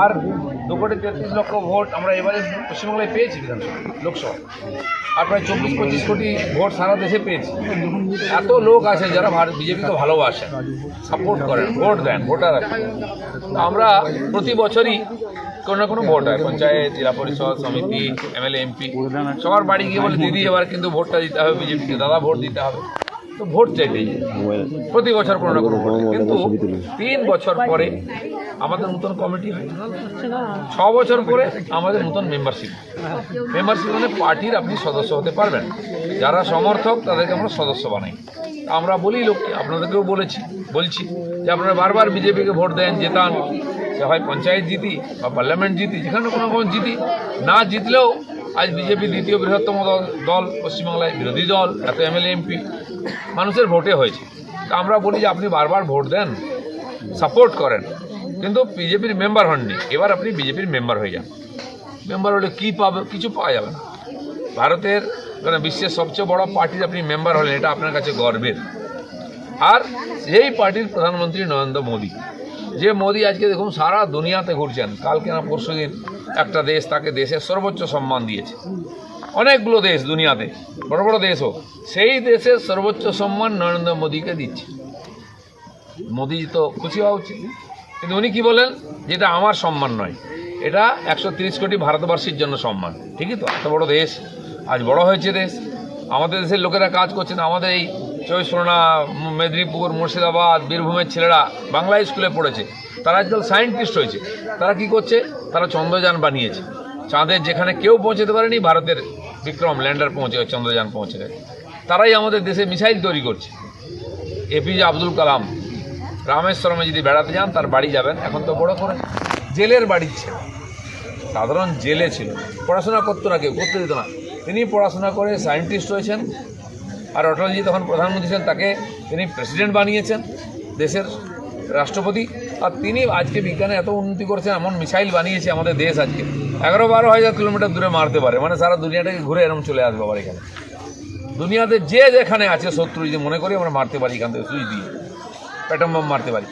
আর দু কোটি তেত্রিশ লক্ষ ভোট আমরা এবারে পশ্চিমবাংলায় পেয়েছি বিধানসভা, লোকসভা। আর প্রায় চব্বিশ, পঁচিশ কোটি ভোট সারা দেশে পেয়েছি। এত লোক আছে যারা ভারত বিজেপিকে ভালোবাসেন সাপোর্ট করেন, ভোট দেন, ভোটার আছে আমরা প্রতি বছরই কোনো না কোনো ভোট হয়, পঞ্চায়েত, জেলা পরিষদ, সমিতি, এমএলএ, এমপি, সবার বাড়ি গিয়ে বলে, দিদি, এবার কিন্তু ভোটটা দিতে হবে, বিজেপিকে। দাদা, ভোট দিতে হবে। তো ভোট চাইতেই প্রতি বছর কোনো না কোনো ভোট। কিন্তু তিন বছর পরে আমাদের নতুন কমিটি ছ বছর পরে আমাদের নতুন মেম্বারশিপ মেম্বারশিপ মানে পার্টির আপনি সদস্য হতে পারবেন। যারা সমর্থক, তাদেরকে আমরা সদস্য বানাই। আমরা বলি লোককে, আপনাদেরকেও বলেছি, বলছি যে আপনারা বারবার বিজেপিকে ভোট দেন, জেতান। সে হয় পঞ্চায়েত জিতি বা পার্লামেন্ট জিতি, যেখানে কোনো কোনো জিতি। না জিতলেও আজ বিজেপি দ্বিতীয় বৃহত্তম দল পশ্চিমবাংলায় বিরোধী দল, এত এমএলএ এমপি মানুষের ভোটে হয়েছে। তা আমরা বলি যে আপনি বারবার ভোট দেন সাপোর্ট করেন। কিন্তু বিজেপির মেম্বার হননি। এবার আপনি বিজেপির মেম্বার হয়ে যান। মেম্বার হলে কী পাবে, কিছু পাওয়া যাবে না। ভারতের মানে বিশ্বের সবচেয়ে বড় পার্টির আপনি মেম্বার হলেন, এটা আপনার কাছে গর্বের। আর এই পার্টির প্রধানমন্ত্রী নরেন্দ্র মোদী। যে মোদী আজকে দেখুন সারা দুনিয়াতে ঘুরছেন। কালকে না পরশু একটা দেশ তাকে দেশের সর্বোচ্চ সম্মান দিয়েছে। অনেকগুলো দেশ দুনিয়াতে, বড় বড় দেশও। সেই দেশের সর্বোচ্চ সম্মান নরেন্দ্র মোদীকে দিচ্ছে। মোদী তো খুশি হওয়া উচিত। কিন্তু উনি কি বলেন? যেটা আমার সম্মান নয়, এটা একশো কোটি ভারতবর্ষের জন্য সম্মান। ঠিকই তো? এত বড় দেশ, আজ বড় হয়েছে দেশ। আমাদের দেশের লোকেরা কাজ করছেন। আমাদের এই চব্বিশ মেদিনীপুর, মুর্শিদাবাদ, বীরভূমের ছেলেরা বাংলা স্কুলে পড়েছে। তারা আজকাল সায়েন্টিস্ট হয়েছে। তারা কি করছে? তারা চন্দ্রযান বানিয়েছে। চাঁদের যেখানে কেউ পৌঁছতে পারেনি, ভারতের বিক্রম ল্যান্ডার পৌঁছে গেছে, চন্দ্রযান পৌঁছে গেছে। তারাই আমাদের দেশে মিসাইল তৈরি করছে। এপিজে আব্দুল কালাম রামেশ্বরমে যদি বেড়াতে যান তার বাড়ি যাবেন। এখন তো বড় করে জেলের বাড়ি ছিল। সাধারণ জেলে ছিল। পড়াশোনা করতো না কেউ করতে দিত না। তিনি পড়াশোনা করে সায়েন্টিস্ট হয়েছেন। আর অটলজি তখন প্রধানমন্ত্রী ছিলেন তাকে তিনি প্রেসিডেন্ট বানিয়েছেন দেশের রাষ্ট্রপতি। আর তিনি আজকে বিজ্ঞানে এত উন্নতি করেছেন, এমন মিসাইল বানিয়েছে আমাদের দেশ আজকে। এগারো বারো হাজার কিলোমিটার দূরে মারতে পারে মানে সারা দুনিয়াটাকে ঘুরে এরকম চলে আসবে আবার এখানে। দুনিয়াতে যে যেখানে আছে শত্রু, যদি মনে করি আমরা মারতে পারি এখান থেকে, সুইচ দিয়ে। প্যাটম বোম মারতে পারি।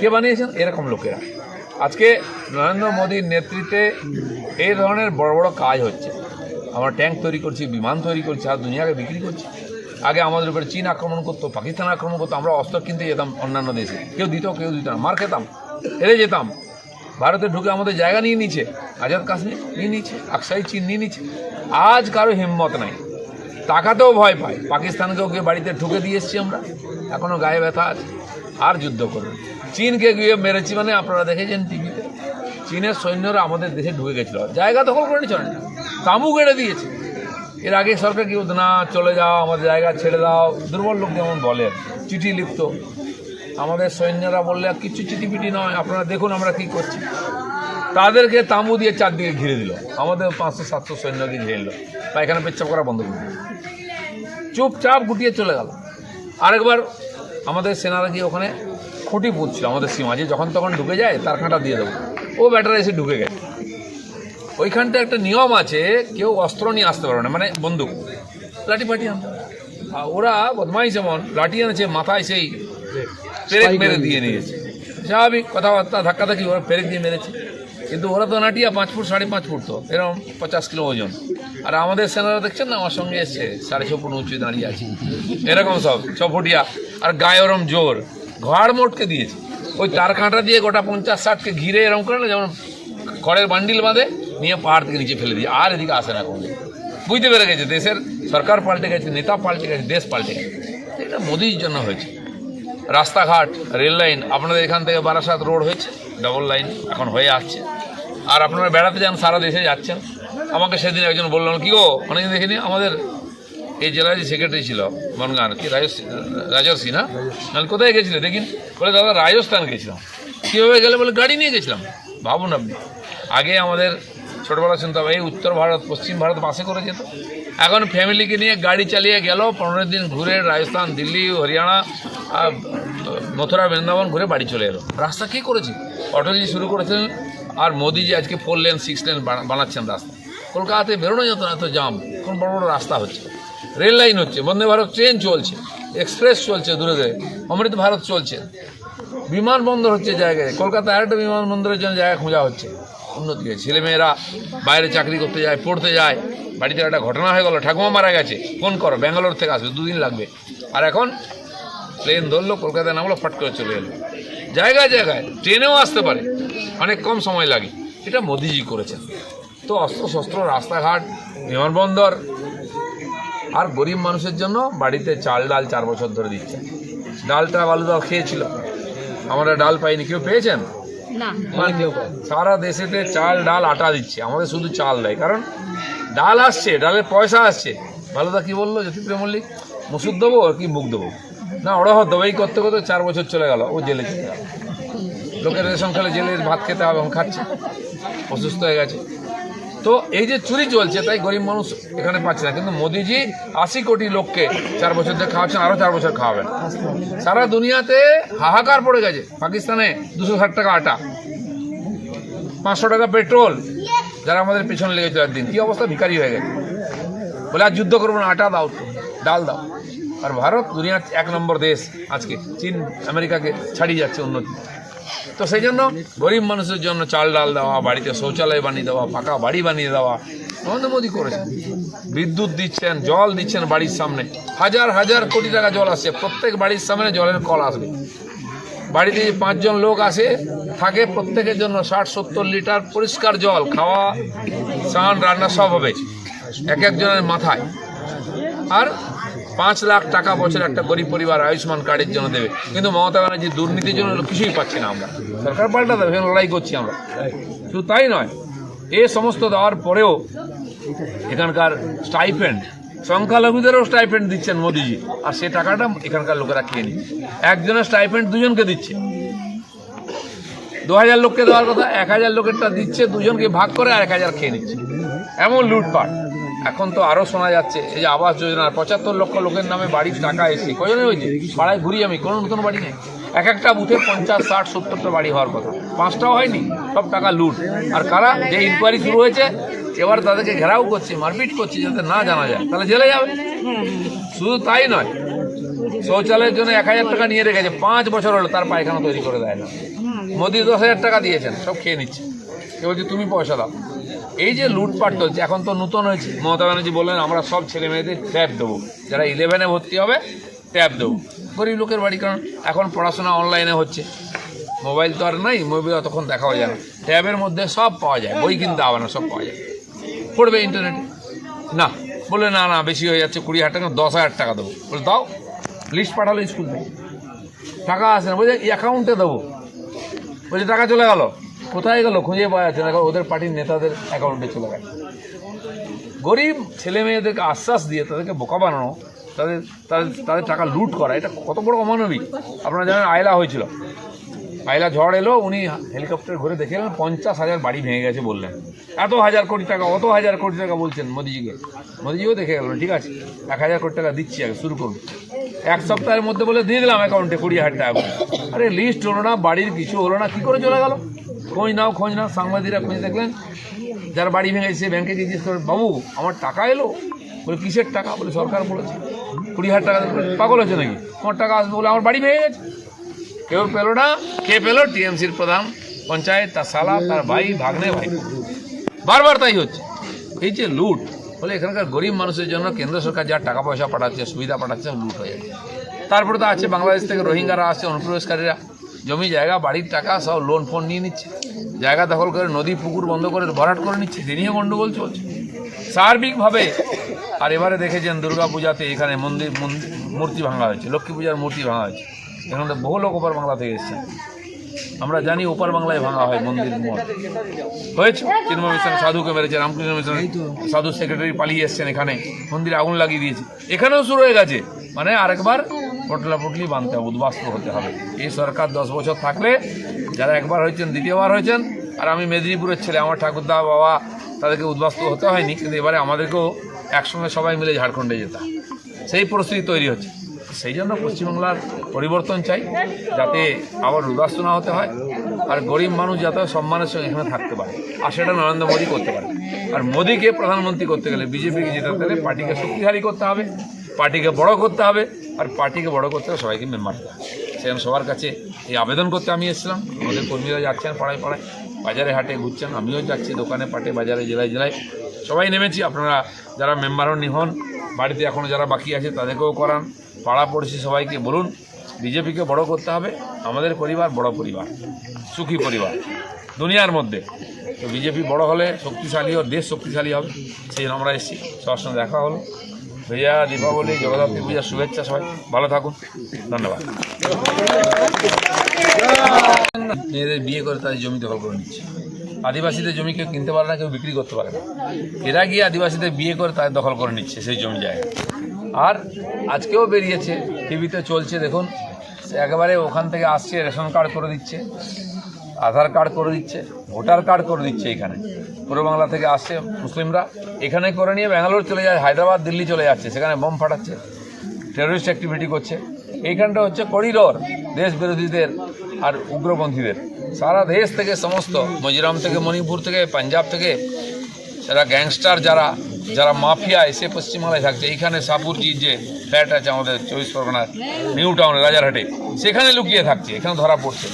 কে বানিয়েছেন? এরকম লোকেরা। আজকে নরেন্দ্র মোদীর নেতৃত্বে এই ধরনের বড় বড় কাজ হচ্ছে। আমরা ট্যাঙ্ক তৈরি করছি, বিমান তৈরি করছি আর দুনিয়াকে বিক্রি করছি। আগে আমাদের উপরে চীন আক্রমণ করতো, পাকিস্তান আক্রমণ করতো, আমরা অস্ত্র কিনতে যেতাম অন্যান্য দেশে। কেউ দিত কেউ দিত না, মার খেতাম, হেরে যেতাম। ভারতে ঢুকে আমাদের জায়গা নিয়ে নিচ্ছে আজাদ কাশ্মীর নিয়ে নিচ্ছে আকসাই চীন নিয়ে নিচ্ছে আজ কারও হিম্মত নাই। টাকাতেও ভয় পায়। পাকিস্তানকেও গিয়ে বাড়িতে ঢুকে দিয়ে এসছি আমরা। এখনও গায়ে ব্যথা আছে। আর যুদ্ধ করবে চীনকে গিয়ে মেরেছি মানে আপনারা দেখেছেন টিভিতে চীনের সৈন্যরা আমাদের দেশে ঢুকে গেছিল। জায়গা দখল করে নিচ্ছে না তাঁবু কেড়ে দিয়েছে। এর আগে সরকার কি বলতো, না, চলে যাও, আমাদের জায়গা ছেড়ে দাও। দুর্বল লোক যেমন বলে, চিঠি লিখতো। আমাদের সৈন্যরা বললে, আর কিছু চিঠিপিটি নয়, আপনারা দেখুন আমরা কি করছি। তাদেরকে তাঁবু দিয়ে চারদিকে ঘিরে দিল। আমাদের পাঁচশো, সাতশো সৈন্যকে ঘিরে নিল। পায়খানা পেচ্ছাপ করা বন্ধ করে চুপচাপ গুটিয়ে চলে গেল। আরেকবার আমাদের সেনারা গিয়ে ওখানে খুঁটি পুঁতছিল, আমাদের সীমাজে যখন তখন ঢুকে যায়, তার কাঁটা দিয়ে দেবো। ও ব্যাটারা এসে ঢুকে গেছে। ওইখানটা একটা নিয়ম আছে কেউ অস্ত্র নিয়ে আসতে পারবে না মানে বন্দুক। লাঠি ফাটি আনতে আর ওরা বদমাই যেমন লাঠি এনেছে মাথায় সেই পেরেক মেরে দিয়ে নিয়েছে। স্বাভাবিক কথাবার্তা ধাক্কাধাক্কি ওরা পেরেক দিয়ে মেরেছে। কিন্তু ওরা তো নাটিয়া পাঁচ ফুট সাড়ে পাঁচ ফুট তো এরকম পঞ্চাশ কিলো ওজন। আর আমাদের সেনারা দেখছেন না আমার সঙ্গে এসছে সাড়ে ছ ফুট উঁচু দাঁড়িয়ে আছে। এরকম সব ছ ফুটিয়া আর গায়ে ওরম জোর। ঘাড় মোটকে দিয়েছে। ওই তার কাঁটা দিয়ে গোটা পঞ্চাশ ষাটকে ঘিরে এরকম করে না যেমন খড়ের বান্ডিল বাঁধে নিয়ে পাহাড় থেকে নিচে ফেলে দিয়ে আর এদিকে আসে না কোনো বুঝতে পেরে গেছে, দেশের সরকার পাল্টে গেছে, নেতা পাল্টে গেছে, দেশ পাল্টে গেছে। এটা মোদির জন্য হয়েছে। রাস্তাঘাট, রেল লাইন, আপনাদের এখান থেকে বারাসাত রোড হয়েছে ডবল লাইন এখন হয়ে আসছে। আর আপনারা বেড়াতে যান, সারা দেশে যাচ্ছেন। আমাকে সেদিন একজন বললেন, কি গো, অনেকদিন দেখিনি, আমাদের এই জেলায় যে সেক্রেটারি ছিল বনগান কি রাজর্ষি না? আমি কোথায় গেছিলে দেখিন? বলে, দাদা, রাজস্থান গেছিলাম। কীভাবে গেলে? বলে, গাড়ি নিয়ে গেছিলাম। ভাবুন আপনি। আগে আমাদের ছোটোবেলা শুনতাম, এই উত্তর ভারত, পশ্চিম ভারত বাসে করে যেত। এখন ফ্যামিলিকে নিয়ে গাড়ি চালিয়ে গেল, পনেরো দিন ঘুরে রাজস্থান, দিল্লি, হরিয়ানা আর মথুরা, বৃন্দাবন ঘুরে বাড়ি চলে এলো। রাস্তা কী করেছে? অটলজি শুরু করেছিলেন, আর মোদিজি আজকে ফোর লেন সিক্স লেন বানাচ্ছেন রাস্তা। কলকাতাতে বেরোনো যেত না, এত জাম এখন বড় বড় রাস্তা হচ্ছে। রেল লাইন হচ্ছে, বন্দে ভারত ট্রেন চলছে এক্সপ্রেস চলছে দূরে দূরে, অমৃত ভারত চলছে। বিমানবন্দর হচ্ছে জায়গায়, কলকাতায় আরেকটা বিমানবন্দরের জন্য জায়গা খোঁজা হচ্ছে। উন্নতি হয়েছে ছেলেমেয়েরা বাইরে চাকরি করতে যায়, পড়তে যায়। বাড়িতে একটা ঘটনা হয়ে গেল, ঠাকুমা মারা গেছে। ফোন করো, ব্যাঙ্গালোর থেকে আসবে, দুদিন লাগবে। আর এখন প্লেন ধরলো, কলকাতায় নামলো, ফট করে চলে এলো। জায়গায় জায়গায়, ট্রেনেও আসতে পারে। অনেক কম সময় লাগে। এটা মোদিজি করেছেন। তো অস্ত্র শস্ত্র রাস্তাঘাট, বিমানবন্দর, আর গরিব মানুষের জন্য বাড়িতে চাল, ডাল চার বছর ধরে দিচ্ছে। ডালটা আলুদাও খেয়েছিল। আমরা ডাল পাইনি। কেউ পেয়েছেন? সারা দেশেতে চাল, ডাল, আটা দিচ্ছে। আমাদের শুধু চাল দেয় কারণ ডাল আসছে, ডালের পয়সা আসছে। ভালোদা কি বলল জ্যোতিপ্রিয় মল্লিক? মুসুর দেবো কি মুখ দেবো? না, ওরা দেবো এই করতে করতে চার বছর চলে গেল, ও জেলে চলে গেল। লোকের রেশন খেলে জেলের ভাত খেতে হবে এবং খাচ্ছে। অসুস্থ হয়ে গেছে। তো এই যে চুরি চলছে, তাই গরিব মানুষ এখানে পাচ্ছে না। কিন্তু মোদিজি আশি কোটি লোককে চার বছর ধরে খাওয়াচ্ছেন আরও চার বছর খাওয়াবেন। সারা দুনিয়াতে হাহাকার পড়ে গেছে। পাকিস্তানে দুশো ষাট টাকা আটা, পাঁচশো টাকা পেট্রোল, যারা আমাদের পেছনে লেগেছিল একদিন। কি অবস্থা? ভিখারি হয়ে গেছে। বলে, আর যুদ্ধ করব না, আটা দাও ডাল দাও। আর ভারত দুনিয়ার এক নম্বর দেশ আজকে। চীন, আমেরিকাকে ছাড়িয়ে যাচ্ছে উন্নতি। তো সেই জন্য গরিব মানুষের জন্য চাল ডাল দেওয়া, বাড়িতে শৌচালয় বানিয়ে দেওয়া পাকা বাড়ি বানিয়ে দেওয়া, নরেন্দ্র মোদী করেছেন। বিদ্যুৎ দিচ্ছেন, জল দিচ্ছেন বাড়ির সামনে। হাজার হাজার কোটি টাকা জল আসছে, প্রত্যেক বাড়ির সামনে জলের কল আসবে। বাড়িতে যে পাঁচজন লোক আসে, থাকে প্রত্যেকের জন্য ষাট, সত্তর লিটার পরিষ্কার জল, খাওয়া, স্নান, রান্না সব হবে। এক একজনের মাথায়। আর পাঁচ লাখ টাকা বছর একটা গরিব পরিবার আয়ুষ্মান কার্ডের জন্য দেবে। কিন্তু মমতা ব্যানার্জি দুর্নীতির জন্য কিছুই পাচ্ছি না আমরা। সরকার পাল্টা দেবে লড়াই করছি আমরা। শুধু তাই নয়, এ সমস্ত দেওয়ার পরেও এখানকার স্টাইপেন্ড সংখ্যালঘুদেরও স্টাইপেন্ড দিচ্ছেন মোদিজি, আর সে টাকাটা এখানকার লোকেরা খেয়ে নিচ্ছে। একজনের স্টাইপেন্ড দুজনকে দিচ্ছে। দু হাজার লোককে দেওয়ার কথা, এক হাজার লোকেরটা দিচ্ছে, দুজনকে ভাগ করে আর এক হাজার খেয়ে নিচ্ছে। এমন লুটপাট। এখন তো আরও শোনা যাচ্ছে, এই যে আবাস যোজনার পঁচাত্তর লক্ষ লোকের নামে বাড়ির টাকা এসে কজনে হয়েছে? পাড়ায় ঘুরি আমি, কোনো নতুন বাড়ি নেই। এক একটা বুথে পঞ্চাশ, ষাট, সত্তরটা বাড়ি হওয়ার কথা। পাঁচটাও হয়নি, সব টাকা লুট। আর কারা যে ইনকোয়ারি শুরু হয়েছে, এবার তাদেরকে ঘেরাও করছে, মারপিট করছে, যাতে না জানা যায়। তাহলে জেলে যাবে। শুধু তাই নয়, শৌচালয়ের জন্য এক হাজার টাকা নিয়ে রেখেছে। পাঁচ বছর হলো তার পায়খানা তৈরি করে দেয় না। মোদি দশ হাজার টাকা দিয়েছেন, সব খেয়ে নিচ্ছে। কে বলছে, তুমি পয়সা দাও। এই যে লুটপাট চলছে, এখন তো নতুন হয়েছে। মমতা ব্যানার্জি বললেন, আমরা সব ছেলে মেয়েদের ট্যাব দেবো। যারা ইলেভেনে ভর্তি হবে ট্যাব দেবো। গরিব লোকের বাড়ি, কারণ এখন পড়াশোনা অনলাইনে হচ্ছে। মোবাইল তো আর নাই মোবাইল তখন দেখাও যায় না। ট্যাবের মধ্যে সব পাওয়া যায়, বই কিনতে হবে না, সব পাওয়া যায়। পড়বে ইন্টারনেটে না বলে না না, বেশি হয়ে যাচ্ছে, কুড়ি হাজার টাকা, দশ হাজার টাকা দেবো। বলে, দাও লিস্ট পাঠালো স্কুল থেকে। টাকা আসে না, বলছে অ্যাকাউন্টে দেবো। বলছে, টাকা চলে গেল। কোথায় গেল খুঁজে পাওয়া যাচ্ছে না ওদের পার্টির নেতাদের অ্যাকাউন্টে চলে গেছে। গরিব ছেলে মেয়েদেরকে আশ্বাস দিয়ে তাদেরকে বোকা বানানো, তাদের তাদের তাদের টাকা লুট করা, এটা কত বড় অমানবিক। আপনারা জানেন আয়লা হয়েছিল। আয়লা ঝড় এলো, উনি হেলিকপ্টার ঘুরে দেখে এলেন, পঞ্চাশ হাজার বাড়ি ভেঙে গেছে বললেন। এত হাজার কোটি টাকা, অত হাজার কোটি টাকা বলছেন মোদিজিকে। মোদিজিও দেখে গেল ঠিক আছে, এক হাজার কোটি টাকা দিচ্ছি আগে, শুরু করুন। এক সপ্তাহের মধ্যে বলে দিয়ে দিলাম অ্যাকাউন্টে কুড়ি হাজার টাকা। আরে লিস্ট হলো না বাড়ির কিছু হলো না, কী করে চলে গেল? খোঁজ নাও খোঁজ নাও, সাংবাদিকরা খোঁজ দেখলেন, যার বাড়ি ভেঙেছে, ব্যাংকে জিজ্ঞেস করে বাবু, আমার টাকা এলো? বলে, কিসের টাকা? বলে, সরকার বলেছে। কুড়ি হাজার টাকা পাগল হয়েছে নাকি? আমার টাকা আসবে বলে আমার বাড়ি ভেঙে গেছে। কেউ পেল না? কে পেল? টিএমসির প্রধান, পঞ্চায়েত, তার সালা তার ভাই, ভাগ্নে ভাই। বারবার তাই হচ্ছে। এই যে লুট, বলে, এখানকার গরিব মানুষের জন্য কেন্দ্র সরকার যা টাকা পয়সা পাঠাচ্ছে, সুবিধা পাঠাচ্ছে, লুট হয়ে যাচ্ছে তারপরে তো আছে বাংলাদেশ থেকে রোহিঙ্গারা আসছে অনুপ্রবেশকারীরা। জমি, জায়গা, বাড়ির টাকা, সব লোন ফোন নিয়ে নিচ্ছে। জায়গা দখল করে, নদী, পুকুর বন্ধ করে, ভরাট করে নিচ্ছে। দিনিও গণ্ডগোল চলছে। সার্বিকভাবে, আর এবারে দেখেছেন দুর্গা পূজাতে এখানে মন্দির মূর্তি ভাঙা হয়েছে। লক্ষ্মী পূজার মূর্তি ভাঙা হয়েছে। এখানে বহু লোক ওপার বাংলা থেকে এসেছেন আমরা জানি ওপার বাংলায় ভাঙা হয় মন্দির হয়েছে? চিন্ময় মিশন সাধুকে মেরেছে রামকৃষ্ণ মিশন সাধু সেক্রেটারি পালিয়ে এসছেন এখানে। মন্দিরে আগুন লাগিয়ে দিয়েছে। এখানেও শুরু হয়ে গেছে। মানে আরেকবার পটলা পটলি বাঁধতে হবে, উদ্বাস্ত হতে হবে। এই সরকার দশ বছর থাকলে যারা একবার হয়েছেন, দ্বিতীয়বার হয়েছেন, আর আমি মেদিনীপুরের ছেলে, আমার ঠাকুরদা বাবা, তাদেরকে উদ্বাস্ত হতে হয়নি, কিন্তু এবারে আমাদেরকেও একসঙ্গে সবাই মিলে ঝাড়খণ্ডে যেতে হয়। সেই পরিস্থিতি তৈরি হচ্ছে। সেই জন্য পশ্চিমবাংলার পরিবর্তন চাই, যাতে আবার উদাস্ত না হতে হয়, আর গরিব মানুষ যাতে সম্মানের সঙ্গে এখানে থাকতে পারে। আর সেটা নরেন্দ্র মোদী করতে পারে। আর মোদীকে প্রধানমন্ত্রী করতে গেলে, বিজেপিকে যেতে গেলে পার্টিকে শক্তিশালী করতে হবে। পার্টিকে বড় করতে হবে আর পার্টিকে বড় করতে হবে সবাইকে মেম্বার দিতে হবে। সেখানে সবার কাছে এই আবেদন করতে আমি এসেছিলাম। আমাদের কর্মীরা যাচ্ছেন পাড়ায় পাড়ায়, বাজারে হাটে ঘুরছেন, আমিও যাচ্ছি দোকানে পাটে, বাজারে, জেলায় জেলায়। সবাই নেমেছি, আপনারা যারা মেম্বারও হন হন বাড়িতে এখনও যারা বাকি আছে তাদেরকেও করান। পাড়া পড়ছি সবাইকে বলুন, বিজেপিকে বড় করতে হবে, আমাদের পরিবার বড় পরিবার, সুখী পরিবার, দুনিয়ার মধ্যে। তো বিজেপি বড় হলে শক্তিশালী ও দেশ শক্তিশালী হবে, সেই আমরা এসেছি। সবার সঙ্গে দেখা হলো। ভাইয়া, দীপাবলি, জগদ্ধাত্রী পূজার শুভেচ্ছা সবাই। ভালো থাকুন। ধন্যবাদ। মেয়েদের বিয়ে করে তাদের জমি দখল করে নিচ্ছে। আদিবাসীদের জমি কেউ কিনতে পারে না, কেউ বিক্রি করতে পারে না। এরা গিয়ে আদিবাসীদের বিয়ে করে তাদের দখল করে নিচ্ছে সেই জমি জায়গা আর আজকেও বেরিয়েছে, টিভিতে চলছে, দেখুন। একেবারে ওখান থেকে আসছে, রেশন কার্ড করে দিচ্ছে। আধার কার্ড করে দিচ্ছে, ভোটার কার্ড করে দিচ্ছে এখানে। পূর্ব বাংলা থেকে আসছে মুসলিমরা। এখানে করে নিয়ে ব্যাঙ্গালোর চলে যায়, হায়দ্রাবাদ, দিল্লি চলে যাচ্ছে, সেখানে বোম ফাটাচ্ছে টেররিস্ট অ্যাক্টিভিটি করছে। এইখানটা হচ্ছে করিডোর দেশ বিরোধীদের আর উগ্রপন্থীদের। সারা দেশ থেকে সমস্ত, মিজোরাম থেকে মণিপুর থেকে, পাঞ্জাব থেকে, যারা গ্যাংস্টার, যারা যারা মাফিয়া এসে পশ্চিমবাংলায় থাকছে, এইখানে সাপুরজির যে ফ্ল্যাট আছে আমাদের চব্বিশ পরগনার, নিউ টাউনে, রাজারহাটে, সেখানে লুকিয়ে থাকছে, এখানে ধরা পড়ছে।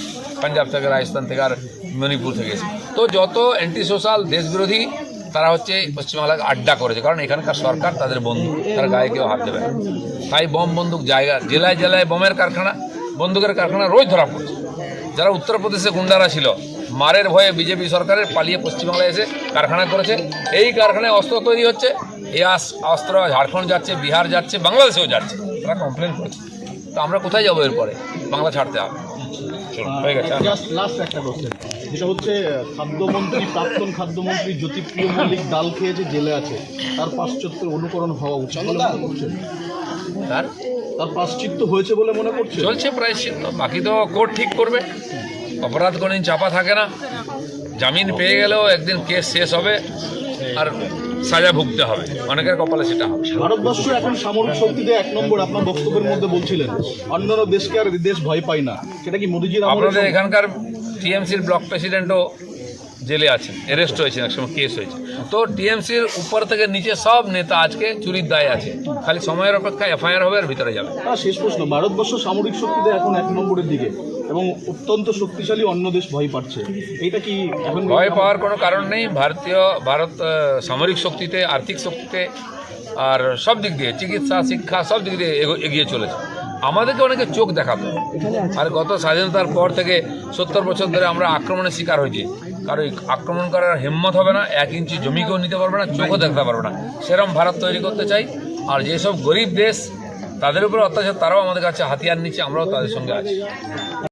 পাঞ্জাব থেকে, রাজস্থান থেকে আর মণিপুর থেকে এসে তো যত অ্যান্টি সোশ্যাল দেশবিরোধী, তারা হচ্ছে পশ্চিমবাংলাকে আড্ডা করেছে। কারণ এখানকার সরকার তাদের বন্ধু, তার গায়ে কেউ হাত দেবে তাই বম বন্দুক জায়গা, জেলায় জেলায় বোমের কারখানা, বন্দুকের কারখানা রোজ ধরা পড়ছে। যারা উত্তরপ্রদেশে গুন্ডারা ছিল, মারের ভয়ে বিজেপি সরকারের পালিয়ে পশ্চিমবাংলায় এসে কারখানা করেছে। এই কারখানায় অস্ত্র তৈরি হচ্ছে। এই অস্ত্র, ঝাড়খণ্ড যাচ্ছে, বিহার যাচ্ছে, বাংলাদেশেও যাচ্ছে। তারা কমপ্লেন করছে। তো আমরা কোথায় যাব এরপরে? বাংলা ছাড়তে হবে। জাস্ট লাস্ট একটা কোশ্চেন যেটা হচ্ছে খাদ্যমন্ত্রী প্রাক্তন খাদ্যমন্ত্রী জ্যোতিপ্রিয় মল্লিক ডাল খেয়ে যে জেলে আছে। তার পাশ্চাত্যের অনুকরণ হওয়া উচিত তার? তার পাশ্চিত্য হয়েছে বলে মনে করছে চলছে প্রায় বাকি তো কোর্ট ঠিক করবে। অপরাধ কোনোদিন চাপা থাকে না। জামিন পেয়ে গেলেও একদিন কেস শেষ হবে। আর সাজা ভুগতে হবে। অনেকের কপালে সেটা হবে। ভারতবর্ষ এখন সামরিক শক্তিতে এক নম্বর আপনার বক্তব্যের মধ্যে বলছিলেন অন্যান্য দেশকে আর দেশ ভয় পায় না। সেটা কি মোদিজির আপনাদের? এখানকার টিএমসির ব্লক প্রেসিডেন্টও জেলে আছেন অ্যারেস্ট হয়েছেন একসময় কেস হয়েছে। তো টিএমসির উপর থেকে নিচে সব নেতা আজকে চুরির দায় আছে। খালি সময়ের অপেক্ষা এফআইআর হবে আর ভিতরে যাবে। শেষ প্রশ্ন ভারতবর্ষ সামরিক শক্তিতে এখন এক নম্বরের দিকে এবং অত্যন্ত শক্তিশালী অন্য দেশ ভয় পাচ্ছে। এটা কি এখন ভয় পাওয়ার কোনো কারণ নেই। ভারতীয় ভারত সামরিক শক্তিতে আর্থিক শক্তিতে আর সব দিক দিয়ে চিকিৎসা শিক্ষা সব দিক দিয়ে এগিয়ে চলেছে। আমাদেরকে অনেকে চোখ দেখাতো আর গত স্বাধীনতার পর থেকে সত্তর বছর ধরে আমরা আক্রমণের শিকার হয়েছি। কারও আক্রমণ করার হিম্মত হবে না, এক ইঞ্চি জমিকেও নিতে পারবে না, চোখও দেখতে পারবে না। সেরম ভারত তৈরি করতে চাই। আর যেসব গরিব দেশ, তাদের উপরে অত্যাচার, তারাও আমাদের কাছে হাতিয়ার নিচ্ছে, আমরাও তাদের সঙ্গে আছি।